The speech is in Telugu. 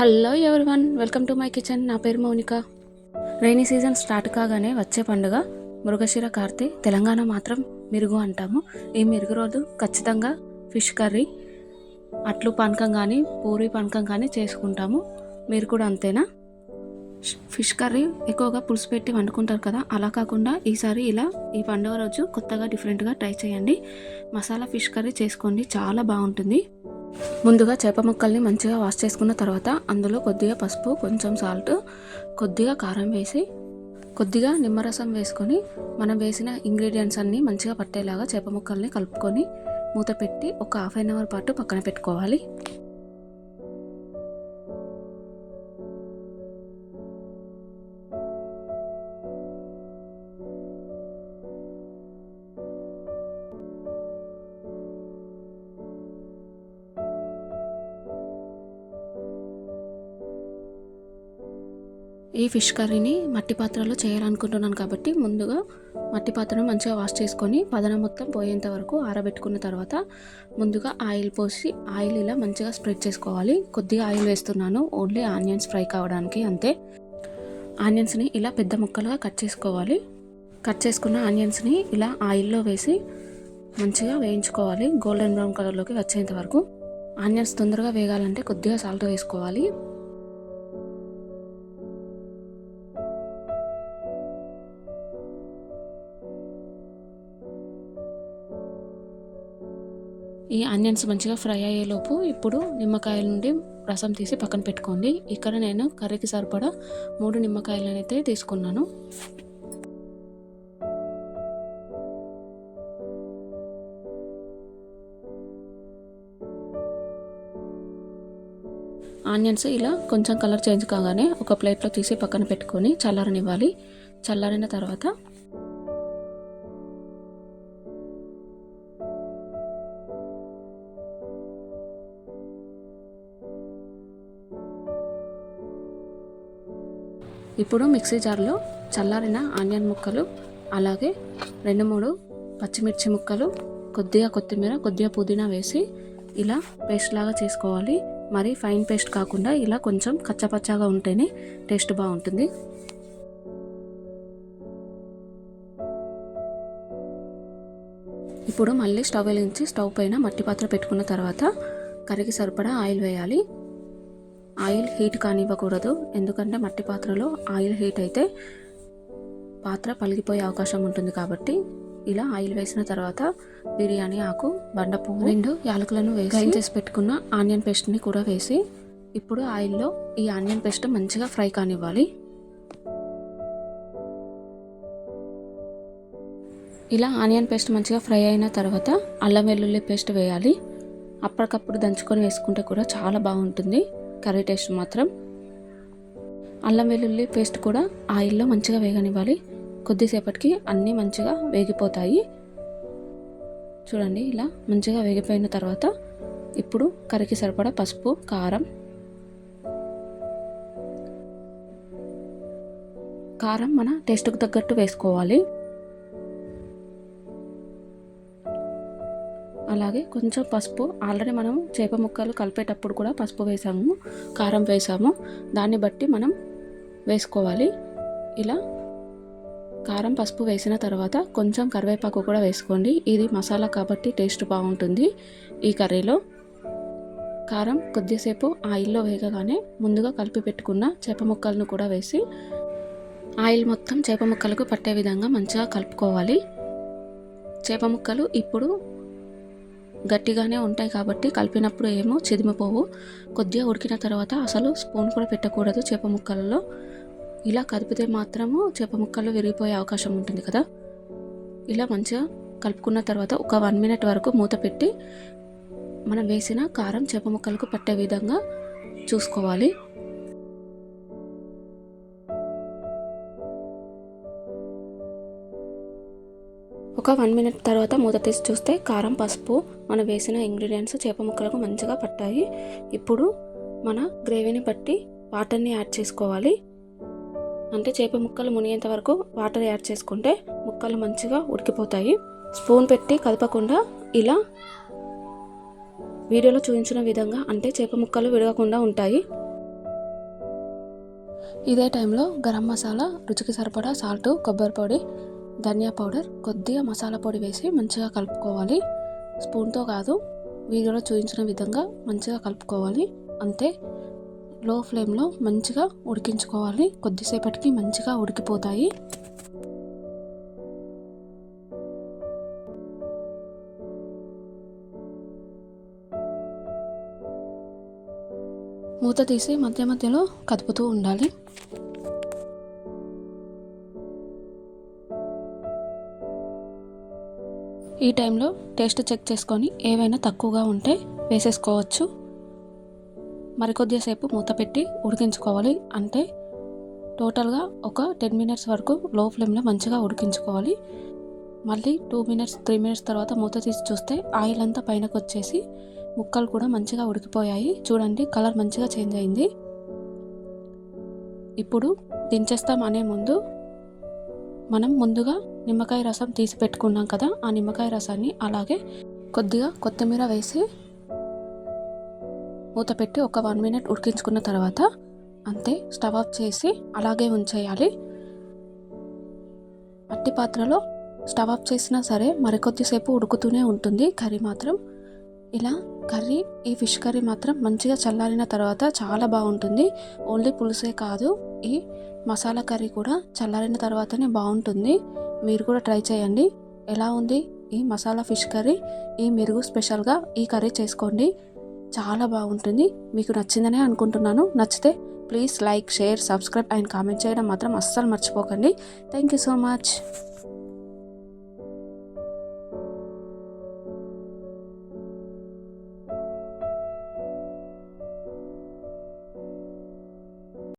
Hello one welcome to my kitchen. నా పేరు మౌనిక. రైనీ సీజన్ స్టార్ట్ కాగానే వచ్చే పండుగ. మృగశిర కార్తె తెలంగాణ మాత్రం మిరుగు అంటాము. ఈ మిరుగు రోజు ఖచ్చితంగా ఫిష్ కర్రీ అట్లు పానకం కానీ పూరి పానకం కానీ చేసుకుంటాము. మీరు కూడా అంతేనా? ఫిష్ కర్రీ ఎక్కువగా పులుసు పెట్టి వండుకుంటారు కదా అలా కాకుండా ఈసారి ఇలా ఈ పండుగ రోజు కొత్తగా డిఫరెంట్గా ట్రై చేయండి. మసాలా ఫిష్ కర్రీ చేసుకోండి చాలా బాగుంటుంది. ముందుగా చేప ముక్కల్ని మంచిగా వాష్ చేసుకున్న తర్వాత అందులో కొద్దిగా పసుపు కొంచెం సాల్ట్ కొద్దిగా కారం వేసి కొద్దిగా నిమ్మరసం వేసుకొని మనం వేసిన ఇంగ్రీడియంట్స్ అన్నీ మంచిగా పట్టేలాగా చేప ముక్కల్ని కలుపుకొని మూత పెట్టి ఒక హాఫ్ అన్ అవర్ పాటు పక్కన పెట్టుకోవాలి. ఈ ఫిష్ కర్రీని మట్టి పాత్రలో చేయాలనుకుంటున్నాను కాబట్టి ముందుగా మట్టి పాత్రను మంచిగా వాష్ చేసుకొని పదన మొత్తం పోయేంత వరకు ఆరబెట్టుకున్న తర్వాత ముందుగా ఆయిల్ పోసి ఆయిల్ ఇలా మంచిగా స్ప్రెడ్ చేసుకోవాలి. కొద్దిగా ఆయిల్ వేస్తున్నాను. ఓన్లీ ఆనియన్స్ ఫ్రై కావడానికి అంతే. ఆనియన్స్ని ఇలా పెద్ద ముక్కలుగా కట్ చేసుకోవాలి. కట్ చేసుకున్న ఆనియన్స్ని ఇలా ఆయిల్లో వేసి మంచిగా వేయించుకోవాలి. గోల్డెన్ బ్రౌన్ కలర్లోకి వచ్చేంత వరకు. ఆనియన్స్ తొందరగా వేగాలంటే కొద్దిగా సాల్ట్ వేసుకోవాలి. ఈ ఆనియన్స్ మంచిగా ఫ్రై అయ్యేలోపు ఇప్పుడు నిమ్మకాయల నుండి రసం తీసి పక్కన పెట్టుకోండి. ఇక్కడ నేను కర్రీకి సరిపడా మూడు నిమ్మకాయలను అయితే తీసుకున్నాను. ఆనియన్స్ ఇలా కొంచెం కలర్ చేంజ్ కాగానే ఒక ప్లేట్లో తీసి పక్కన పెట్టుకొని చల్లారనివ్వాలి. చల్లారిన తర్వాత ఇప్పుడు మిక్సీ జార్లో చల్లారిన ఆనియన్ ముక్కలు అలాగే రెండు మూడు పచ్చిమిర్చి ముక్కలు కొద్దిగా కొత్తిమీర కొద్దిగా పుదీనా వేసి ఇలా పేస్ట్ లాగా చేసుకోవాలి. మరి ఫైన్ పేస్ట్ కాకుండా ఇలా కొంచెం కచ్చపచ్చగా ఉంటేనే టేస్ట్ బాగుంటుంది. ఇప్పుడు మళ్ళీ స్టవ్ వెలిగించి స్టవ్ పైన మట్టి పాత్ర పెట్టుకున్న తర్వాత కరిగి సరిపడా ఆయిల్ వేయాలి. ఆయిల్ హీట్ కానివ్వకూడదు. ఎందుకంటే మట్టి పాత్రలో ఆయిల్ హీట్ అయితే పాత్ర పలిగిపోయే అవకాశం ఉంటుంది కాబట్టి ఇలా ఆయిల్ వేసిన తర్వాత బిర్యానీ ఆకు బండ పువ్వు రెండు యాలకులను వేసి గ్రైండ్ చేసి పెట్టుకున్న ఆనియన్ పేస్ట్ని కూడా వేసి ఇప్పుడు ఆయిల్లో ఈ ఆనియన్ పేస్ట్ మంచిగా ఫ్రై కానివ్వాలి. ఇలా ఆనియన్ పేస్ట్ మంచిగా ఫ్రై అయిన తర్వాత అల్లం వెల్లుల్లి పేస్ట్ వేయాలి. అప్పటికప్పుడు దంచుకొని వేసుకుంటే కూడా చాలా బాగుంటుంది. కర్రీ టేస్ట్ మాత్రం అల్లం వెల్లుల్లి పేస్ట్ కూడా ఆయిల్లో మంచిగా వేగనివ్వాలి. కొద్దిసేపటికి అన్నీ మంచిగా వేగిపోతాయి. చూడండి ఇలా మంచిగా వేగిపోయిన తర్వాత ఇప్పుడు కర్రీకి సరిపడా పసుపు కారం. కారం మన టేస్ట్కు తగ్గట్టు వేసుకోవాలి. అలాగే కొంచెం పసుపు ఆల్రెడీ మనం చేప ముక్కలు కలిపేటప్పుడు కూడా పసుపు వేసాము కారం వేసాము. దాన్ని బట్టి మనం వేసుకోవాలి. ఇలా కారం పసుపు వేసిన తర్వాత కొంచెం కరివేపాకు కూడా వేసుకోండి. ఇది మసాలా కాబట్టి టేస్ట్ బాగుంటుంది ఈ కర్రీలో. కారం కొద్దిసేపు ఆయిల్లో వేగగానే ముందుగా కలిపి పెట్టుకున్న చేప ముక్కలను కూడా వేసి ఆయిల్ మొత్తం చేప ముక్కలకు పట్టే విధంగా మంచిగా కలుపుకోవాలి. చేప ముక్కలు ఇప్పుడు గట్టిగానే ఉంటాయి కాబట్టి కలిపినప్పుడు ఏమో చిదిమిపోవు కొద్దిగా ఉడికిన తర్వాత అసలు స్పూన్ కూడా పెట్టకూడదు చేప ముక్కలలో. ఇలా కదిపితే మాత్రము చేప ముక్కలు విరిగిపోయే అవకాశం ఉంటుంది కదా. ఇలా మంచిగా కలుపుకున్న తర్వాత ఒక వన్ మినిట్ వరకు మూత పెట్టి మనం వేసిన కారం చేప ముక్కలకు పట్టే విధంగా చూసుకోవాలి. ఒక వన్ మినిట్ తర్వాత మూత తీసి చూస్తే కారం పసుపు మనం వేసిన ఇంగ్రీడియంట్స్ చేప ముక్కలకు మంచిగా పట్టాయి. ఇప్పుడు మన గ్రేవీని బట్టి వాటర్ని యాడ్ చేసుకోవాలి. అంటే చేప ముక్కలు మునిగేంత వరకు వాటర్ యాడ్ చేసుకుంటే ముక్కలు మంచిగా ఉడికిపోతాయి. స్పూన్ పెట్టి కలపకుండా ఇలా వీడియోలో చూపించిన విధంగా అంటే చేప ముక్కలు విడవకుండా ఉంటాయి. ఇదే టైంలో గరం మసాలా రుచికి సరిపడా సాల్ట్ కొబ్బరి పొడి ధనియా పౌడర్ కొద్దిగా మసాలా పొడి వేసి మంచిగా కలుపుకోవాలి. స్పూన్తో కాదు వీడియోలో చూపించిన విధంగా మంచిగా కలుపుకోవాలి. అంతే లో ఫ్లేమ్లో మంచిగా ఉడికించుకోవాలి. కొద్దిసేపటికి మంచిగా ఉడికిపోతాయి. మూత తీసి మధ్య మధ్యలో కదుపుతూ ఉండాలి. ఈ టైంలో టేస్ట్ చెక్ చేసుకొని ఏవైనా తక్కువగా ఉంటే వేసేసుకోవచ్చు. మరికొద్దిసేపు మూత పెట్టి ఉడికించుకోవాలి. అంటే టోటల్గా ఒక టెన్ మినిట్స్ వరకు లో ఫ్లేమ్లో మంచిగా ఉడికించుకోవాలి. మళ్ళీ టూ మినిట్స్ త్రీ మినిట్స్ తర్వాత మూత తీసి చూస్తే ఆయిల్ అంతా పైనకు వచ్చేసి ముక్కలు కూడా మంచిగా ఉడికిపోయాయి. చూడండి కలర్ మంచిగా చేంజ్ అయింది. ఇప్పుడు దించేస్తాం అనే ముందు మనం ముందుగా నిమ్మకాయ రసం తీసి పెట్టుకున్నాం కదా ఆ నిమ్మకాయ రసాన్ని అలాగే కొద్దిగా కొత్తిమీర వేసి మూత పెట్టి ఒక వన్ మినిట్ ఉడికించుకున్న తర్వాత అంతే స్టవ్ ఆఫ్ చేసి అలాగే ఉంచేయాలి. మట్టి పాత్రలో స్టవ్ ఆఫ్ చేసినా సరే మరికొద్దిసేపు ఉడుకుతూనే ఉంటుంది కర్రీ మాత్రం. ఇలా కర్రీ ఈ ఫిష్ కర్రీ మాత్రం మంచిగా చల్లారిన తర్వాత చాలా బాగుంటుంది. ఓన్లీ పులుసే కాదు ఈ మసాలా కర్రీ కూడా చల్లారిన తర్వాతనే బాగుంటుంది. మీరు కూడా ట్రై చేయండి. ఎలా ఉంది ఈ మసాలా ఫిష్ కర్రీ? ఈ మెరుగు స్పెషల్గా ఈ కర్రీ చేసుకోండి. చాలా బాగుంటుంది. మీకు నచ్చిందనే అనుకుంటున్నాను. నచ్చితే please like share subscribe and comment చేయడం మాత్రం అస్సలు మర్చిపోకండి. Thank you so much.